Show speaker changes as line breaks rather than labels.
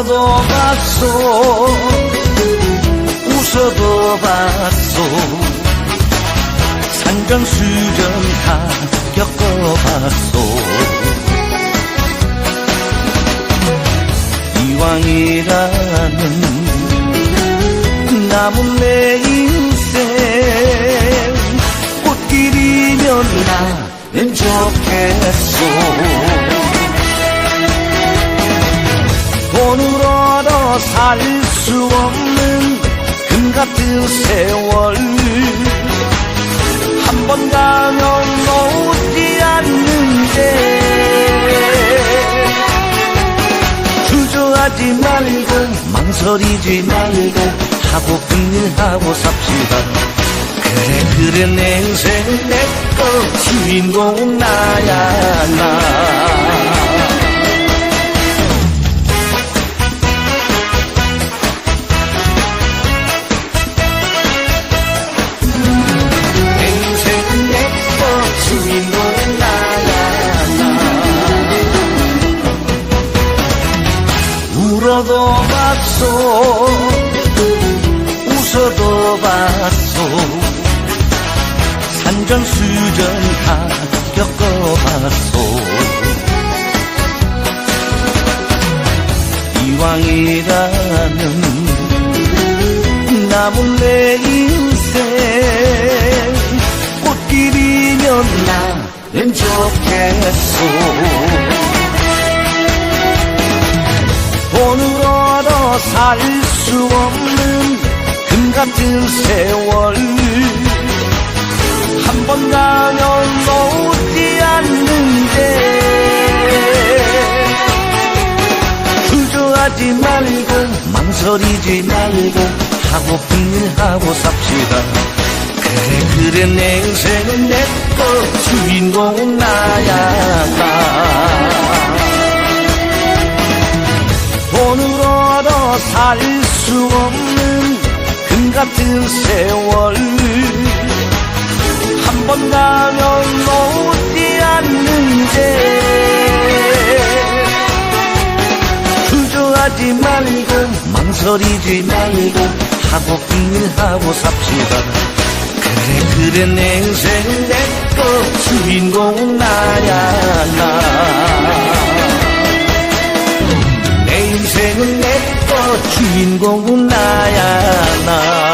웃어도 봤어 웃어도 봤어 상경수련 다 겪어봤어 이왕이라는 남은 내 얻어 살수 없는 금 같은 세월. 한 번 가면 오지 않는데 주저하지 말고 망설이지 말고 하고픈 일 하고 삽시다. 그래 그래 내 인생 내거 주인공 나야 나 나 울어도 봤소 웃어도 봤소. 산전수전 다 겪어봤소. 이왕이라는 남은 내 인생 꽃길이면 나는 좋겠소 살 수 없는 금 같은 세월. 한 번 가면 오지 않는데. 주저하지 말고 망설이지 말고 하고픈 일 하고 삽시다. 그래 그래 내 인생은 살 수 없는 금 같은 세월. 한 번 가면 오지 않는데. 주저하지 말고 망설이지 말고 하고 삽시다. 그래 그래 내 인생 내거 주인공은 나 주인공은 나야 나